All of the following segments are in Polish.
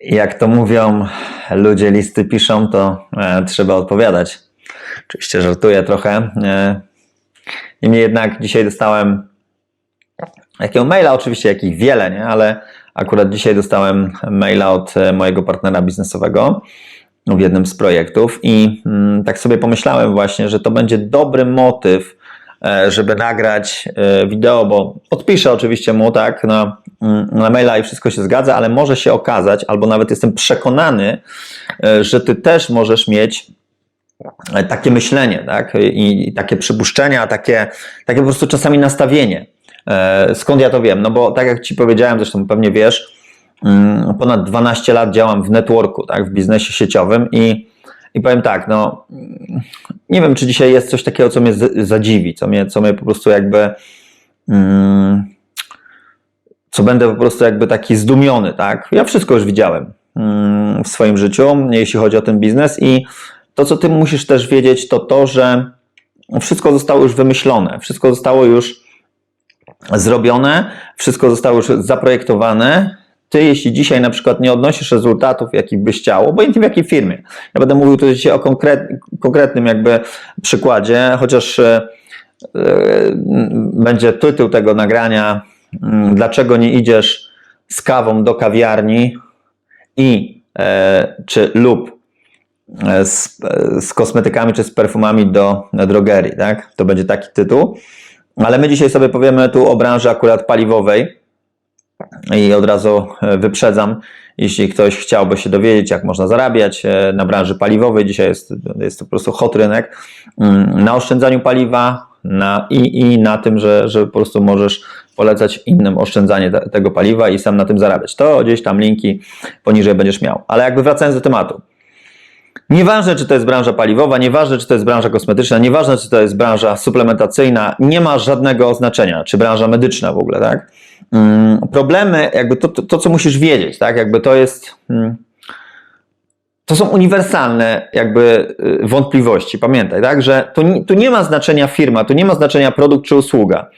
Jak to mówią ludzie, listy piszą, to e, trzeba odpowiadać. Oczywiście żartuję trochę. E, niemniej jednak dzisiaj dostałem jakiego maila, oczywiście jakich wiele, nie? ale akurat dzisiaj dostałem maila od e, mojego partnera biznesowego w jednym z projektów i mm, tak sobie pomyślałem właśnie, że to będzie dobry motyw, żeby nagrać e, wideo, bo odpiszę oczywiście mu tak na, na maila i wszystko się zgadza, ale może się okazać, albo nawet jestem przekonany, e, że ty też możesz mieć e, takie myślenie, tak? I, i takie przypuszczenia, takie, takie po prostu czasami nastawienie. E, Skąd ja to wiem? No bo tak jak Ci powiedziałem, zresztą pewnie wiesz, mm, ponad 12 lat działam w networku, tak, w biznesie sieciowym i, i powiem tak, no nie wiem, czy dzisiaj jest coś takiego, co mnie zadziwi, co mnie, co mnie po prostu jakby mm, co będę po prostu jakby taki zdumiony, tak? Ja wszystko już widziałem mm, w swoim życiu, jeśli chodzi o ten biznes i to, co ty musisz też wiedzieć, to to, że wszystko zostało już wymyślone, wszystko zostało już zrobione, wszystko zostało już zaprojektowane. Ty, jeśli dzisiaj na przykład nie odnosisz rezultatów, jakich byś chciał, obojętnie w jakiej firmie, ja będę mówił tutaj dzisiaj o konkret, konkretnym jakby przykładzie, chociaż e, e, będzie tytuł tego nagrania, mm, dlaczego nie idziesz z kawą do kawiarni i e, czy lub z, z kosmetykami czy z perfumami do drogerii, tak? To będzie taki tytuł. Ale my dzisiaj sobie powiemy tu o branży akurat paliwowej i od razu e, wyprzedzam, jeśli ktoś chciałby się dowiedzieć, jak można zarabiać e, na branży paliwowej, dzisiaj jest, jest to po prostu hot rynek, mm, na oszczędzaniu paliwa na, i, i na tym, że, że po prostu możesz polecać innym oszczędzanie te, tego paliwa i sam na tym zarabiać. To gdzieś tam linki poniżej będziesz miał. Ale jakby wracając do tematu. Nieważne, czy to jest branża paliwowa, nieważne, czy to jest branża kosmetyczna, nieważne, czy to jest branża suplementacyjna, nie ma żadnego znaczenia, czy branża medyczna w ogóle, tak? Mm, Problemy, jakby to, to, to co musisz wiedzieć, tak? Jakby to jest. mm, To są uniwersalne jakby y, wątpliwości. Pamiętaj, tak? Że nie- tu nie ma znaczenia firma, tu nie ma znaczenia produkt czy usługa.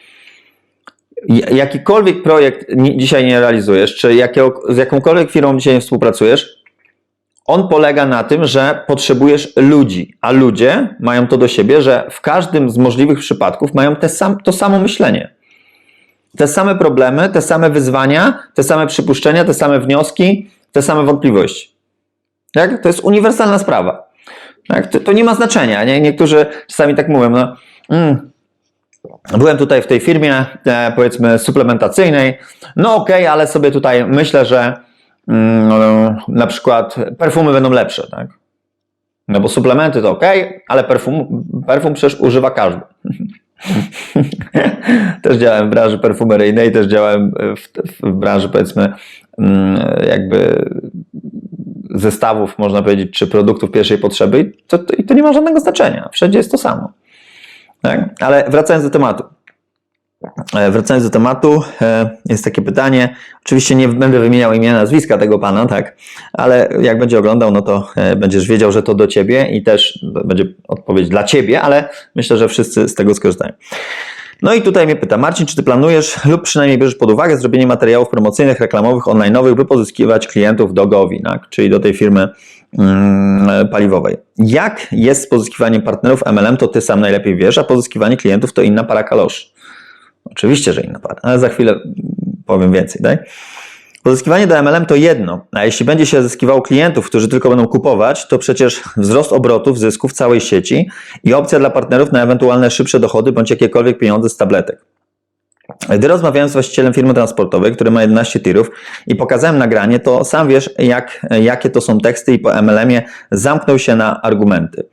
Jakikolwiek projekt dzisiaj nie realizujesz, czy jakiego, z jakąkolwiek firmą dzisiaj nie współpracujesz, on polega na tym, że potrzebujesz ludzi, a ludzie mają to do siebie, że w każdym z możliwych przypadków mają te sam, to samo myślenie. Te same problemy, te same wyzwania, te same przypuszczenia, te same wnioski, te same wątpliwości. Tak? To jest uniwersalna sprawa. Tak? To, to nie ma znaczenia. Nie? Niektórzy czasami tak mówią, no, mm, byłem tutaj w tej firmie, e, powiedzmy, suplementacyjnej, no okej, ale sobie tutaj myślę, że mm, no, na przykład perfumy będą lepsze, tak? No bo suplementy to ok, ale perfum, perfum przecież używa każdy. też działałem w branży perfumeryjnej, też działałem w, w branży powiedzmy mm, jakby zestawów, można powiedzieć, czy produktów pierwszej potrzeby i to, to, to nie ma żadnego znaczenia. Wszędzie jest to samo. Tak? Ale wracając do tematu. E, Wracając do tematu, e, jest takie pytanie. Oczywiście nie będę wymieniał imienia, nazwiska tego pana, tak, ale jak będzie oglądał, no to e, będziesz wiedział, że to do ciebie i też będzie odpowiedź dla ciebie, ale myślę, że wszyscy z tego skorzystają. No i tutaj mnie pyta, Marcin, czy ty planujesz lub przynajmniej bierzesz pod uwagę zrobienie materiałów promocyjnych, reklamowych, online'owych, by pozyskiwać klientów do Govi, tak? czyli do tej firmy mm, paliwowej. Jak jest z pozyskiwaniem partnerów MLM, to ty sam najlepiej wiesz, a pozyskiwanie klientów to inna para kaloszy. Oczywiście, że inna para, ale za chwilę powiem więcej. Tak? Pozyskiwanie do MLM to jedno, a jeśli będzie się zyskiwało klientów, którzy tylko będą kupować, to przecież wzrost obrotów, zysków całej sieci i opcja dla partnerów na ewentualne szybsze dochody bądź jakiekolwiek pieniądze z tabletek. Gdy rozmawiałem z właścicielem firmy transportowej, który ma 11 tirów i pokazałem nagranie, to sam wiesz, jak, jakie to są teksty i po MLM-ie zamknął się na argumenty.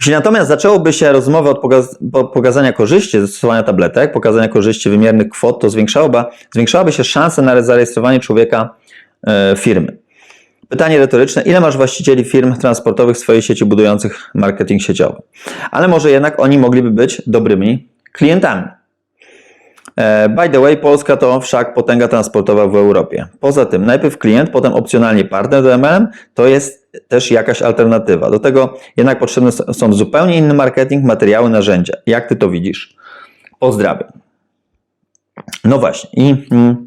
Jeśli natomiast zaczęłoby się rozmowy od pokaz po- pokazania korzyści ze stosowania tabletek, pokazania korzyści wymiernych kwot, to zwiększałoby, zwiększałaby się szansa na zarejestrowanie człowieka e, firmy. Pytanie retoryczne: ile masz właścicieli firm transportowych w swojej sieci budujących marketing sieciowy? Ale może jednak oni mogliby być dobrymi klientami. E, By the way, Polska to wszak potęga transportowa w Europie. Poza tym, najpierw klient, potem opcjonalnie partner do MLM, to jest też jakaś alternatywa. Do tego jednak potrzebne są zupełnie inny marketing, materiały, narzędzia. Jak ty to widzisz? Pozdrawiam. No właśnie. I mm,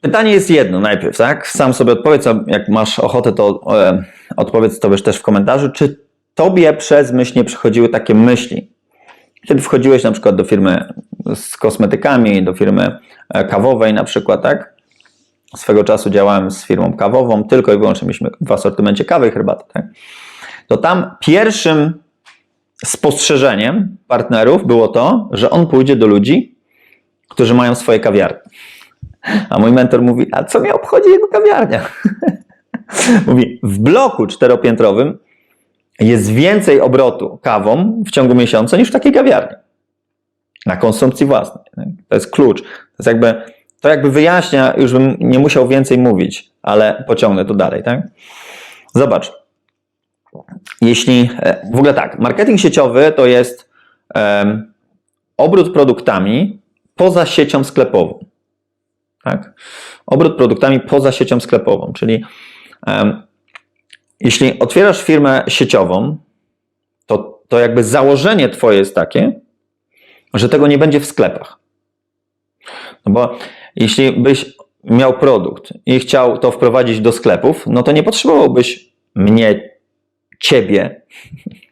pytanie jest jedno najpierw, tak? Sam sobie odpowiedz, a jak masz ochotę, to e, odpowiedz to też w komentarzu, czy tobie przez myśl nie przychodziły takie myśli, kiedy wchodziłeś na przykład do firmy z kosmetykami, do firmy e, kawowej na przykład, tak? Swego czasu działałem z firmą kawową, tylko i wyłącznie mieliśmy w asortymencie kawy i herbaty, tak? To tam pierwszym spostrzeżeniem partnerów było to, że on pójdzie do ludzi, którzy mają swoje kawiarnie. A mój mentor mówi, a co mnie obchodzi jego kawiarnia? mówi, w bloku czteropiętrowym jest więcej obrotu kawą w ciągu miesiąca niż w takiej kawiarni. Na konsumpcji własnej. tak? To jest klucz. To jest jakby, to jakby wyjaśnia, już bym nie musiał więcej mówić, ale pociągnę to dalej, tak? Zobacz. Jeśli, e, w ogóle tak, marketing sieciowy to jest em, obrót produktami poza siecią sklepową. Tak? Obrót produktami poza siecią sklepową, czyli em, jeśli otwierasz firmę sieciową, to, to jakby założenie twoje jest takie, że tego nie będzie w sklepach. No bo jeśli byś miał produkt i chciał to wprowadzić do sklepów, no to nie potrzebowałbyś mnie, ciebie,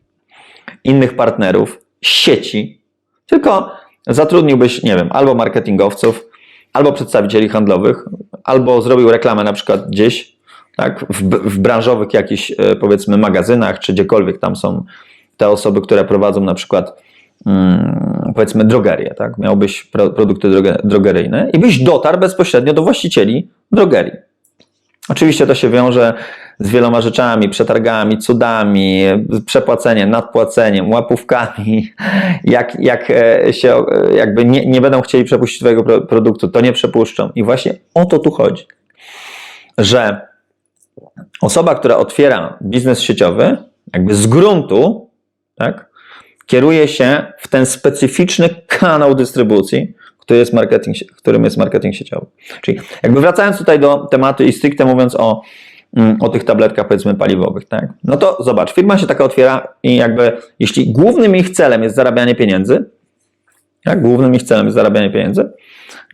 innych partnerów, sieci, tylko zatrudniłbyś, nie wiem, albo marketingowców, albo przedstawicieli handlowych, albo zrobił reklamę na przykład gdzieś, tak, w, w branżowych jakichś, e, powiedzmy, magazynach, czy gdziekolwiek tam są te osoby, które prowadzą na przykład, mm, powiedzmy, drogerię, tak, miałbyś pro, produkty droge, drogeryjne i byś dotarł bezpośrednio do właścicieli drogerii. Oczywiście to się wiąże z wieloma rzeczami, przetargami, cudami, przepłaceniem, nadpłaceniem, łapówkami. Jak, jak e, się e, jakby nie, nie będą chcieli przepuścić Twojego pro- produktu, to nie przepuszczą. I właśnie o to tu chodzi, że osoba, która otwiera biznes sieciowy, jakby z gruntu, tak, kieruje się w ten specyficzny kanał dystrybucji, który jest marketing, którym jest marketing sieciowy. Czyli jakby wracając tutaj do tematu i stricte mówiąc o, mm, o tych tabletkach powiedzmy paliwowych, tak? No to zobacz, firma się taka otwiera i jakby jeśli głównym ich celem jest zarabianie pieniędzy, tak? Głównym ich celem jest zarabianie pieniędzy,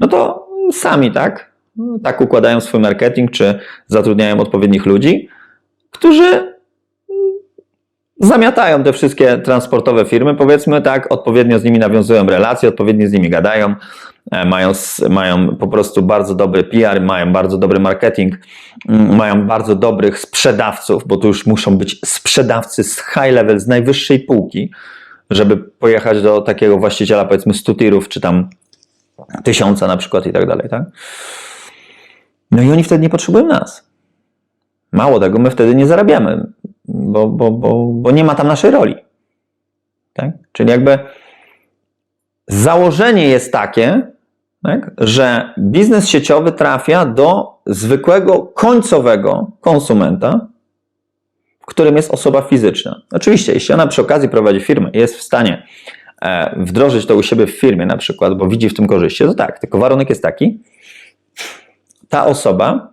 no to sami, tak? Tak układają swój marketing, czy zatrudniają odpowiednich ludzi, którzy zamiatają te wszystkie transportowe firmy, powiedzmy tak, odpowiednio z nimi nawiązują relacje, odpowiednio z nimi gadają, e, mają, mają po prostu bardzo dobry PR, mają bardzo dobry marketing, mm, mają bardzo dobrych sprzedawców, bo to już muszą być sprzedawcy z high level, z najwyższej półki, żeby pojechać do takiego właściciela, powiedzmy 100 tirów, czy tam tysiąca na przykład i tak dalej, tak? No i oni wtedy nie potrzebują nas. Mało tego, my wtedy nie zarabiamy, bo, bo, bo, bo nie ma tam naszej roli. Tak? Czyli jakby założenie jest takie, tak, że biznes sieciowy trafia do zwykłego końcowego konsumenta, którym jest osoba fizyczna. Oczywiście, jeśli ona przy okazji prowadzi firmę i jest w stanie e, wdrożyć to u siebie w firmie na przykład, bo widzi w tym korzyści, to tak, tylko warunek jest taki, ta osoba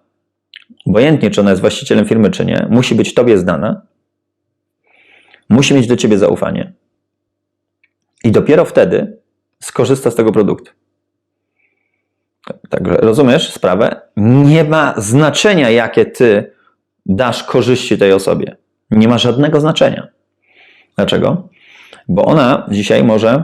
obojętnie czy ona jest właścicielem firmy, czy nie, musi być tobie znana, musi mieć do ciebie zaufanie. I dopiero wtedy skorzysta z tego produktu. Także rozumiesz sprawę? Nie ma znaczenia, jakie ty dasz korzyści tej osobie. Nie ma żadnego znaczenia. Dlaczego? Bo ona dzisiaj może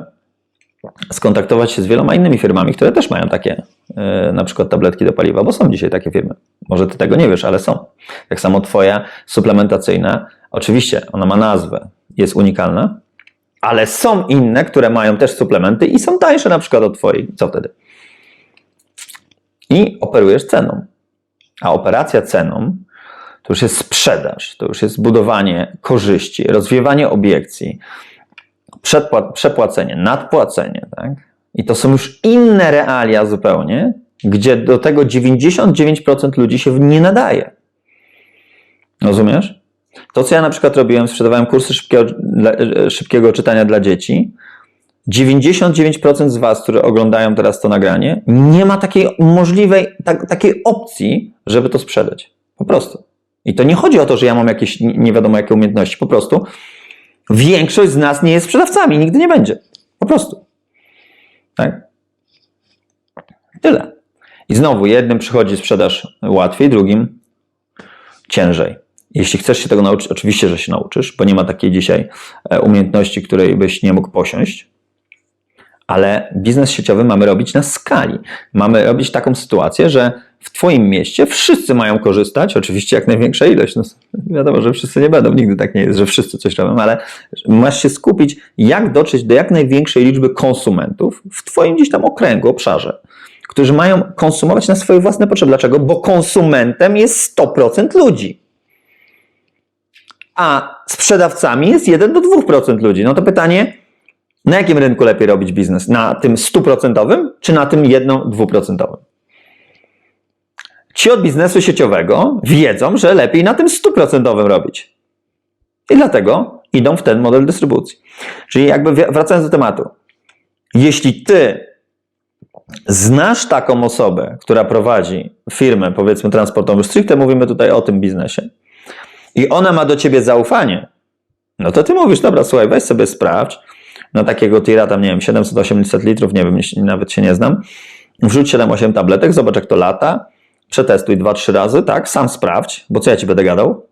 skontaktować się z wieloma innymi firmami, które też mają takie e, na przykład tabletki do paliwa, bo są dzisiaj takie firmy. Może ty tego nie wiesz, ale są. Tak samo twoja suplementacyjna, oczywiście ona ma nazwę, jest unikalna, ale są inne, które mają też suplementy i są tańsze na przykład od twojej. Co wtedy? I operujesz ceną. A operacja ceną to już jest sprzedaż, to już jest budowanie korzyści, rozwiewanie obiekcji, przepłacenie, nadpłacenie, tak? I to są już inne realia zupełnie, gdzie do tego 99% ludzi się nie nadaje. Rozumiesz? To, co ja na przykład robiłem, sprzedawałem kursy szybkiego, szybkiego czytania dla dzieci. 99% z Was, które oglądają teraz to nagranie, nie ma takiej możliwej, tak, takiej opcji, żeby to sprzedać. Po prostu. I to nie chodzi o to, że ja mam jakieś nie wiadomo jakie umiejętności. Po prostu Większość z nas nie jest sprzedawcami, nigdy nie będzie. Po prostu. Tak? Tyle. I znowu, jednym przychodzi sprzedaż łatwiej, drugim ciężej. Jeśli chcesz się tego nauczyć, oczywiście, że się nauczysz, bo nie ma takiej dzisiaj e, umiejętności, której byś nie mógł posiąść. Ale biznes sieciowy mamy robić na skali. Mamy robić taką sytuację, że w Twoim mieście wszyscy mają korzystać, oczywiście jak największa ilość. No, wiadomo, że wszyscy nie będą, nigdy tak nie jest, że wszyscy coś robią, ale masz się skupić, jak dotrzeć do jak największej liczby konsumentów w Twoim gdzieś tam okręgu, obszarze, którzy mają konsumować na swoje własne potrzeby. Dlaczego? Bo konsumentem jest 100% ludzi. A sprzedawcami jest 1 do 2% ludzi. No to pytanie, na jakim rynku lepiej robić biznes? Na tym 100% czy na tym 1-2%? Ci od biznesu sieciowego wiedzą, że lepiej na tym 100% robić. I dlatego idą w ten model dystrybucji. Czyli jakby wracając do tematu. Jeśli ty znasz taką osobę, która prowadzi firmę, powiedzmy transportową, stricte mówimy tutaj o tym biznesie, i ona ma do ciebie zaufanie, no to ty mówisz, dobra, słuchaj, weź sobie sprawdź, na takiego tira tam, nie wiem, 700-800 litrów, nie wiem, nawet się nie znam, wrzuć 7-8 tabletek, zobacz jak to lata, przetestuj 2-3 razy, tak, sam sprawdź, bo co ja ci będę gadał,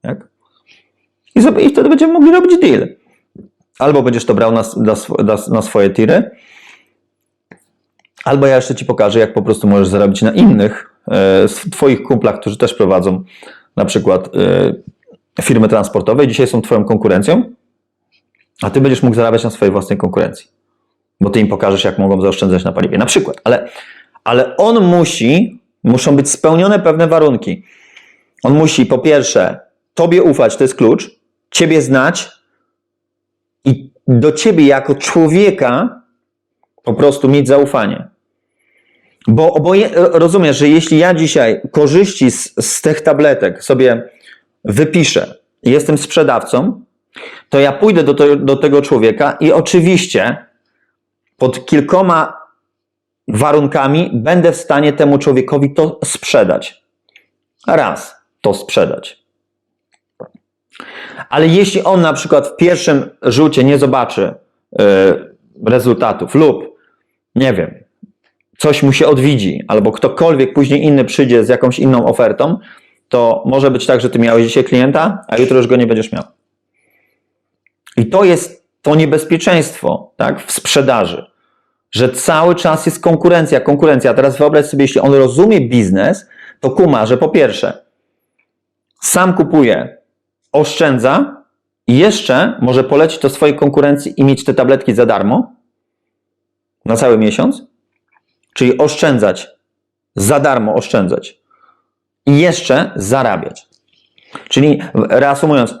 tak? I, sobie, i wtedy będziemy mogli robić deal. Albo będziesz to brał na, na, na swoje tiry, albo ja jeszcze ci pokażę, jak po prostu możesz zarobić na innych, e, twoich kumplach, którzy też prowadzą na przykład e, firmy transportowe, dzisiaj są twoją konkurencją, a ty będziesz mógł zarabiać na swojej własnej konkurencji, bo ty im pokażesz, jak mogą zaoszczędzać na paliwie, na przykład. Ale, ale on musi, muszą być spełnione pewne warunki. On musi po pierwsze tobie ufać, to jest klucz, ciebie znać i do ciebie jako człowieka po prostu mieć zaufanie. Bo oboje, rozumiesz, że jeśli ja dzisiaj korzyści z, z tych tabletek sobie wypiszę, jestem sprzedawcą, to ja pójdę do, to, do tego człowieka i oczywiście pod kilkoma warunkami będę w stanie temu człowiekowi to sprzedać. Raz to sprzedać. Ale jeśli on na przykład w pierwszym rzucie nie zobaczy yy, rezultatów lub nie wiem, coś mu się odwidzi, albo ktokolwiek później inny przyjdzie z jakąś inną ofertą, to może być tak, że ty miałeś dzisiaj klienta, a jutro już go nie będziesz miał. I to jest to niebezpieczeństwo tak, w sprzedaży, że cały czas jest konkurencja, konkurencja. Teraz wyobraź sobie, jeśli on rozumie biznes, to kuma, że po pierwsze, sam kupuje, oszczędza i jeszcze może polecić to swojej konkurencji i mieć te tabletki za darmo na cały miesiąc, czyli oszczędzać, za darmo oszczędzać i jeszcze zarabiać. Czyli reasumując,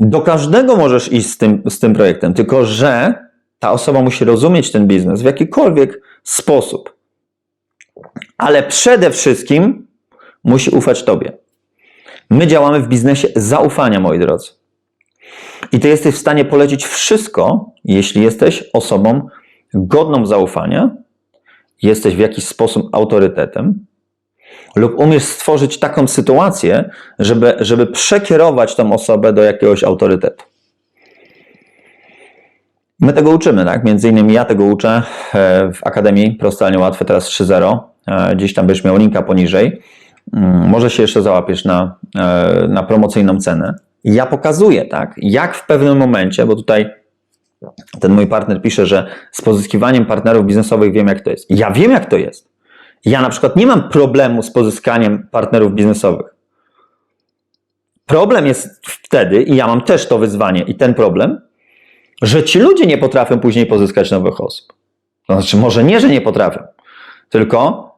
do każdego możesz iść z tym, z tym projektem, tylko że ta osoba musi rozumieć ten biznes w jakikolwiek sposób. Ale przede wszystkim musi ufać Tobie. My działamy w biznesie zaufania, moi drodzy. I Ty jesteś w stanie polecić wszystko, jeśli jesteś osobą godną zaufania, jesteś w jakiś sposób autorytetem, lub umiesz stworzyć taką sytuację, żeby, żeby przekierować tą osobę do jakiegoś autorytetu. My tego uczymy, tak? Między innymi ja tego uczę e, w Akademii Prostalnie Łatwe, teraz 3.0. E, gdzieś tam będziesz miał linka poniżej. Mm, może się jeszcze załapiesz na, e, na promocyjną cenę. Ja pokazuję, tak? Jak w pewnym momencie, bo tutaj ten mój partner pisze, że z pozyskiwaniem partnerów biznesowych wiem, jak to jest. Ja wiem, jak to jest. Ja na przykład nie mam problemu z pozyskaniem partnerów biznesowych. Problem jest wtedy, i ja mam też to wyzwanie i ten problem, że ci ludzie nie potrafią później pozyskać nowych osób. To znaczy, może nie, że nie potrafią, tylko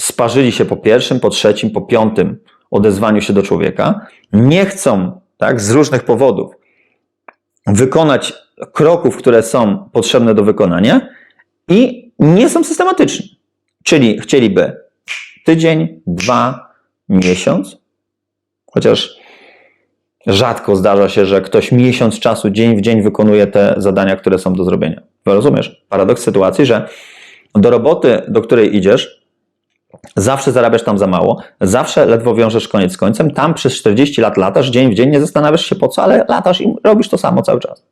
sparzyli się po pierwszym, po trzecim, po piątym odezwaniu się do człowieka, nie chcą, tak, z różnych powodów wykonać kroków, które są potrzebne do wykonania i nie są systematyczni. Czyli chcieliby tydzień, dwa, miesiąc, chociaż rzadko zdarza się, że ktoś miesiąc czasu, dzień w dzień wykonuje te zadania, które są do zrobienia. Rozumiesz? Paradoks sytuacji, że do roboty, do której idziesz, zawsze zarabiasz tam za mało, zawsze ledwo wiążesz koniec z końcem, tam przez 40 lat latasz, dzień w dzień, nie zastanawiasz się po co, ale latasz i robisz to samo cały czas.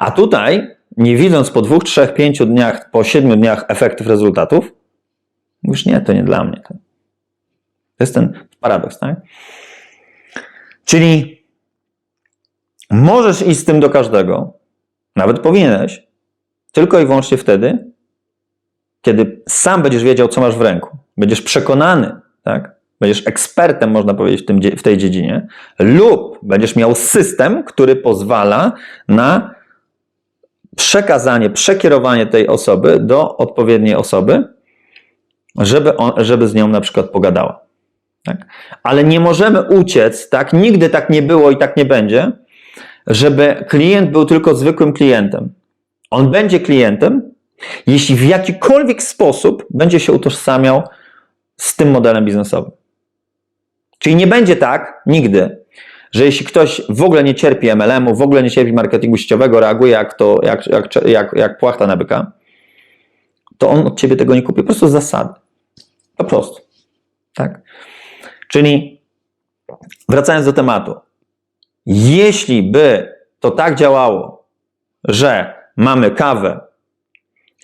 A tutaj, nie widząc po dwóch, trzech, pięciu dniach, po siedmiu dniach efektów rezultatów, Mówisz, nie, to nie dla mnie. To jest ten paradoks, tak? Czyli możesz iść z tym do każdego, nawet powinieneś, tylko i wyłącznie wtedy, kiedy sam będziesz wiedział, co masz w ręku. Będziesz przekonany, tak? Będziesz ekspertem, można powiedzieć, w, tym, w tej dziedzinie, lub będziesz miał system, który pozwala na przekazanie, przekierowanie tej osoby do odpowiedniej osoby, żeby, on, żeby z nią na przykład pogadała. Tak? Ale nie możemy uciec, tak? Nigdy tak nie było i tak nie będzie, żeby klient był tylko zwykłym klientem. On będzie klientem, jeśli w jakikolwiek sposób będzie się utożsamiał z tym modelem biznesowym. Czyli nie będzie tak nigdy, że jeśli ktoś w ogóle nie cierpi MLM-u, w ogóle nie cierpi marketingu sieciowego, reaguje jak, to, jak, jak, jak, jak płachta na byka, to on od ciebie tego nie kupi. Po prostu z zasady. Po prostu. Tak? Czyli wracając do tematu. Jeśli by to tak działało, że mamy kawę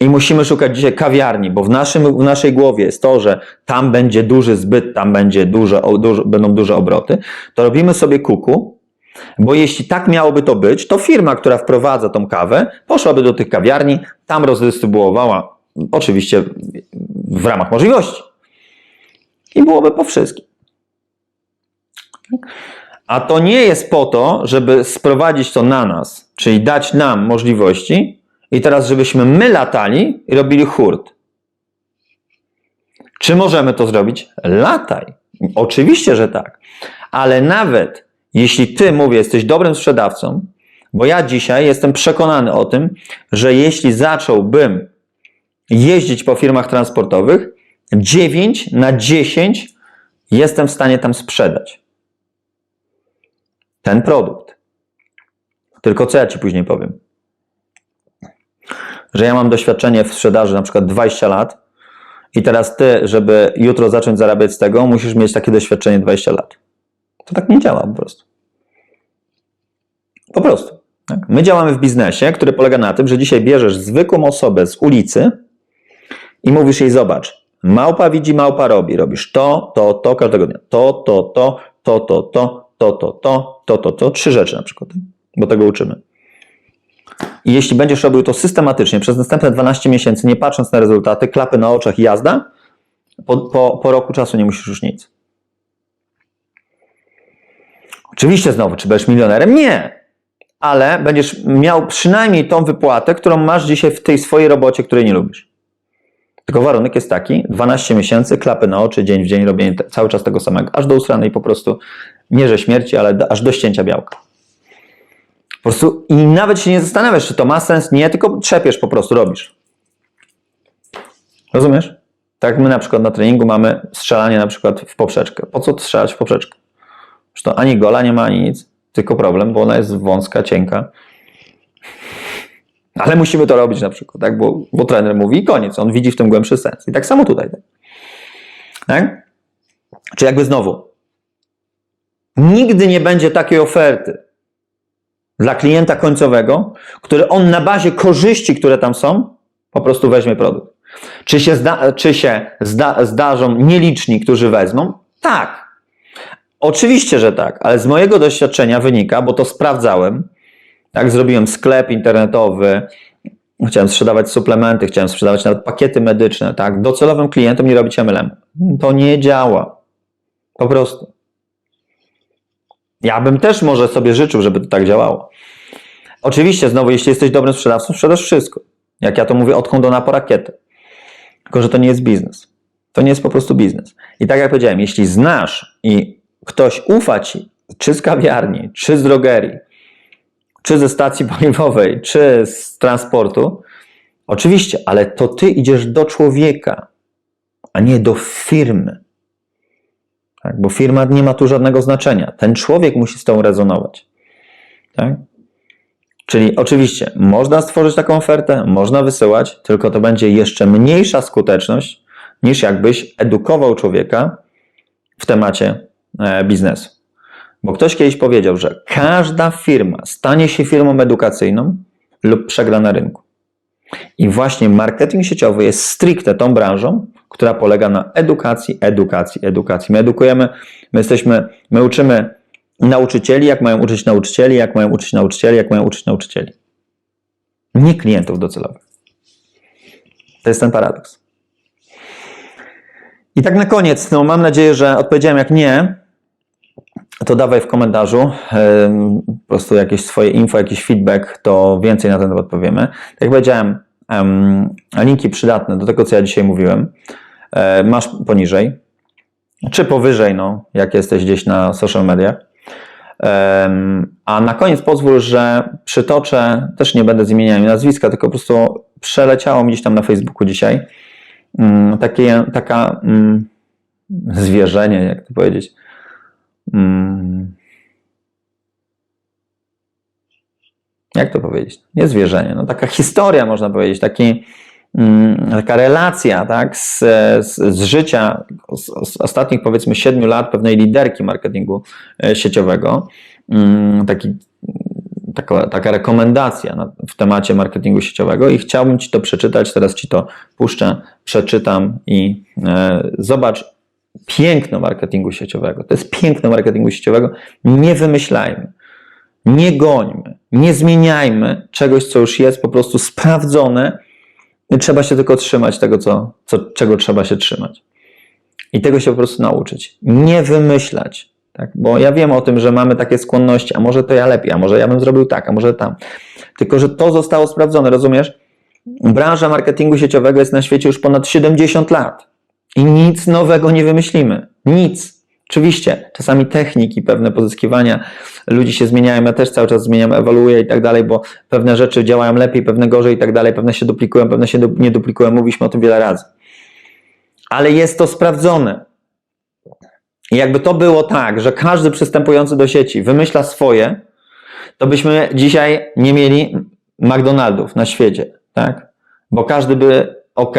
i musimy szukać dzisiaj kawiarni, bo w, naszym, w naszej głowie jest to, że tam będzie duży zbyt, tam będzie duże, duże, będą duże obroty, to robimy sobie kuku, bo jeśli tak miałoby to być, to firma, która wprowadza tą kawę, poszłaby do tych kawiarni, tam rozdystrybuowała, oczywiście w ramach możliwości. I byłoby po wszystkim. A to nie jest po to, żeby sprowadzić to na nas, czyli dać nam możliwości i teraz, żebyśmy my latali i robili hurt. Czy możemy to zrobić? Lataj. Oczywiście, że tak. Ale nawet jeśli ty, mówię, jesteś dobrym sprzedawcą, bo ja dzisiaj jestem przekonany o tym, że jeśli zacząłbym jeździć po firmach transportowych, 9 na 10 jestem w stanie tam sprzedać ten produkt. Tylko co ja ci później powiem? Że ja mam doświadczenie w sprzedaży na przykład 20 lat i teraz ty, żeby jutro zacząć zarabiać z tego, musisz mieć takie doświadczenie 20 lat. To tak nie działa po prostu. Po prostu. Tak? My działamy w biznesie, który polega na tym, że dzisiaj bierzesz zwykłą osobę z ulicy i mówisz jej, zobacz, małpa widzi, małpa robi. Robisz to, to, to każdego dnia. To, to, to, to, to, to, to, to, to, to, to, to. Trzy rzeczy na przykład, bo tego uczymy. I jeśli będziesz robił to systematycznie przez następne 12 miesięcy, nie patrząc na rezultaty, klapy na oczach i jazda, po, po, po roku czasu nie musisz już nic. Oczywiście znowu, czy będziesz milionerem? Nie. Ale będziesz miał przynajmniej tą wypłatę, którą masz dzisiaj w tej swojej robocie, której nie lubisz. Tylko warunek jest taki, 12 miesięcy, klapy na oczy, dzień w dzień, robienie cały czas tego samego, aż do usranej po prostu, nie że śmierci, ale aż do ścięcia białka. Po prostu i nawet się nie zastanawiasz, czy to ma sens, nie, tylko trzepiesz po prostu, robisz. Rozumiesz? Tak my na przykład na treningu mamy strzelanie na przykład w poprzeczkę. Po co strzelać w poprzeczkę? Zresztą ani gola nie ma, ani nic, tylko problem, bo ona jest wąska, cienka. Ale musimy to robić na przykład, tak? bo, bo trener mówi i koniec, on widzi w tym głębszy sens. I tak samo tutaj. Tak? tak? Czy jakby znowu, nigdy nie będzie takiej oferty dla klienta końcowego, który on na bazie korzyści, które tam są, po prostu weźmie produkt. Czy się, zda, czy się zda, zdarzą nieliczni, którzy wezmą? Tak. Oczywiście, że tak, ale z mojego doświadczenia wynika, bo to sprawdzałem, tak, zrobiłem sklep internetowy, chciałem sprzedawać suplementy, chciałem sprzedawać nawet pakiety medyczne, tak, docelowym klientom nie robić MLM. To nie działa. Po prostu. Ja bym też może sobie życzył, żeby to tak działało. Oczywiście, znowu, jeśli jesteś dobrym sprzedawcą, sprzedasz wszystko. Jak ja to mówię, od kondona po rakietę. Tylko, że to nie jest biznes. To nie jest po prostu biznes. I tak jak powiedziałem, jeśli znasz i ktoś ufa ci, czy z kawiarni, czy z drogerii, czy ze stacji paliwowej, czy z transportu, oczywiście, ale to ty idziesz do człowieka, a nie do firmy. Tak? Bo firma nie ma tu żadnego znaczenia. Ten człowiek musi z tą rezonować. Tak? Czyli oczywiście można stworzyć taką ofertę, można wysyłać, tylko to będzie jeszcze mniejsza skuteczność niż jakbyś edukował człowieka w temacie e, biznesu. Bo ktoś kiedyś powiedział, że każda firma stanie się firmą edukacyjną lub przegra na rynku. I właśnie marketing sieciowy jest stricte tą branżą, która polega na edukacji, edukacji, edukacji. My edukujemy, my jesteśmy, my uczymy nauczycieli, jak mają uczyć nauczycieli, jak mają uczyć nauczycieli, jak mają uczyć nauczycieli. Nie klientów docelowych. To jest ten paradoks. I tak na koniec, no mam nadzieję, że odpowiedziałem. Jak nie, to dawaj w komentarzu po prostu jakieś swoje info, jakiś feedback, to więcej na ten temat powiemy. Tak jak powiedziałem, em, linki przydatne do tego, co ja dzisiaj mówiłem, e, masz poniżej, czy powyżej, no, jak jesteś gdzieś na social mediach. A na koniec pozwól, że przytoczę, też nie będę z imieniami nazwiska, tylko po prostu przeleciało mi gdzieś tam na Facebooku dzisiaj mm, takie, taka mm, zwierzenie, jak to powiedzieć. Mm, jak to powiedzieć? Nie zwierzenie, no taka historia można powiedzieć, taki, mm, taka relacja tak, z, z, z życia z, z ostatnich powiedzmy siedmiu lat pewnej liderki marketingu e, sieciowego. Mm, Taki, taka, taka rekomendacja w temacie marketingu sieciowego i chciałbym Ci to przeczytać, teraz Ci to puszczę, przeczytam i e, zobacz piękno marketingu sieciowego. To jest piękno marketingu sieciowego. Nie wymyślajmy, nie gońmy, nie zmieniajmy czegoś, co już jest po prostu sprawdzone. Trzeba się tylko trzymać tego, co, co, czego trzeba się trzymać. I tego się po prostu nauczyć. Nie wymyślać. Tak? Bo ja wiem o tym, że mamy takie skłonności, a może to ja lepiej, a może ja bym zrobił tak, a może tam. Tylko, że to zostało sprawdzone, rozumiesz? Branża marketingu sieciowego jest na świecie już ponad 70 lat. I nic nowego nie wymyślimy. Nic. Oczywiście, czasami techniki, pewne pozyskiwania ludzi się zmieniają, ja też cały czas zmieniam, ewoluuję i tak dalej, bo pewne rzeczy działają lepiej, pewne gorzej i tak dalej, pewne się duplikują, pewne się nie duplikują, mówiliśmy o tym wiele razy. Ale jest to sprawdzone. I jakby to było tak, że każdy przystępujący do sieci wymyśla swoje, to byśmy dzisiaj nie mieli McDonaldów na świecie, tak? Bo każdy by, ok,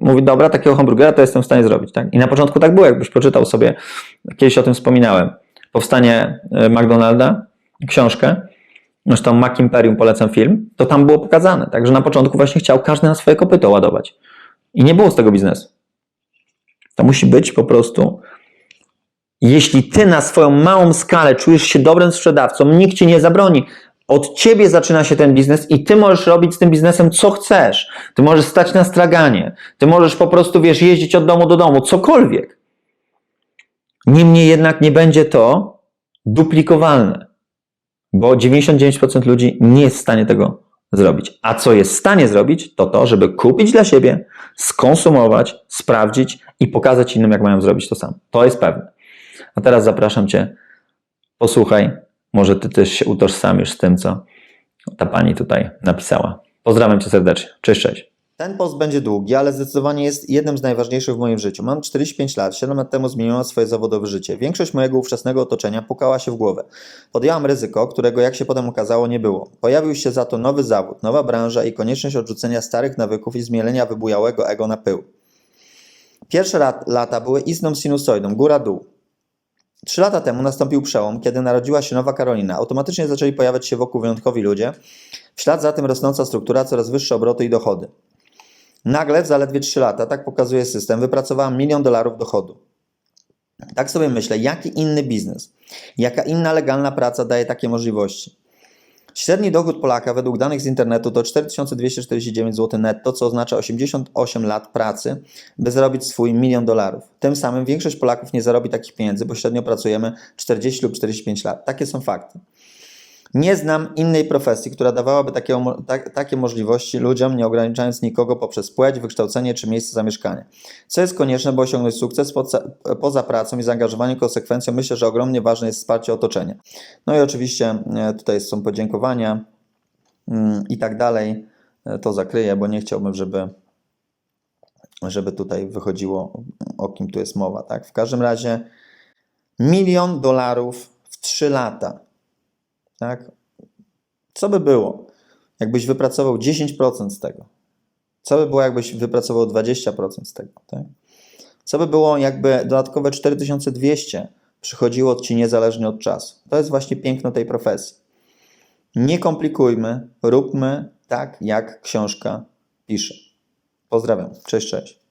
mówi, dobra, takiego hamburgera to jestem w stanie zrobić, tak? I na początku tak było, jakbyś poczytał sobie, kiedyś o tym wspominałem, powstanie e, McDonalda, książkę, zresztą Mac Imperium polecam film, to tam było pokazane, tak, że na początku właśnie chciał każdy na swoje kopyto ładować. I nie było z tego biznesu. To musi być po prostu jeśli ty na swoją małą skalę czujesz się dobrym sprzedawcą, nikt ci nie zabroni. Od ciebie zaczyna się ten biznes i ty możesz robić z tym biznesem co chcesz. Ty możesz stać na straganie. Ty możesz po prostu, wiesz, jeździć od domu do domu, cokolwiek. Niemniej jednak nie będzie to duplikowalne, bo 99% ludzi nie jest w stanie tego zrobić. A co jest w stanie zrobić, to to, żeby kupić dla siebie, skonsumować, sprawdzić i pokazać innym, jak mają zrobić to samo. To jest pewne. A teraz zapraszam Cię, posłuchaj, może Ty też się utożsamisz z tym, co ta pani tutaj napisała. Pozdrawiam Cię serdecznie. Cześć, cześć. Ten post będzie długi, ale zdecydowanie jest jednym z najważniejszych w moim życiu. Mam 45 lat, 7 lat temu zmieniłam swoje zawodowe życie. Większość mojego ówczesnego otoczenia pukała się w głowę. Podjęłam ryzyko, którego jak się potem okazało nie było. Pojawił się za to nowy zawód, nowa branża i konieczność odrzucenia starych nawyków i zmielenia wybujałego ego na pył. Pierwsze lat, lata były istną sinusoidą, góra-dół. Trzy lata temu nastąpił przełom, kiedy narodziła się nowa Karolina. Automatycznie zaczęli pojawiać się wokół wyjątkowi ludzie. W ślad za tym rosnąca struktura, coraz wyższe obroty i dochody. Nagle w zaledwie 3 lata, tak pokazuje system, wypracowałam milion dolarów dochodu. Tak sobie myślę, jaki inny biznes, jaka inna legalna praca daje takie możliwości. Średni dochód Polaka według danych z internetu to 4249 zł netto, co oznacza 88 lat pracy, by zarobić swój milion dolarów. Tym samym większość Polaków nie zarobi takich pieniędzy, bo średnio pracujemy 40 lub 45 lat. Takie są fakty. Nie znam innej profesji, która dawałaby takie, tak, takie możliwości ludziom, nie ograniczając nikogo poprzez płeć, wykształcenie czy miejsce zamieszkania. Co jest konieczne, by osiągnąć sukces poza, poza pracą i zaangażowaniem, konsekwencją, myślę, że ogromnie ważne jest wsparcie otoczenia. No i oczywiście e, tutaj są podziękowania mm, i tak dalej. E, To zakryję, bo nie chciałbym, żeby, żeby tutaj wychodziło o kim tu jest mowa. Tak? W każdym razie milion dolarów w 3 lata. Tak? Co by było, jakbyś wypracował 10% z tego? Co by było, jakbyś wypracował 20% z tego? Tak? Co by było, jakby dodatkowe 4200 przychodziło ci niezależnie od czasu? To jest właśnie piękno tej profesji. Nie komplikujmy, róbmy tak, jak książka pisze. Pozdrawiam. Cześć, cześć.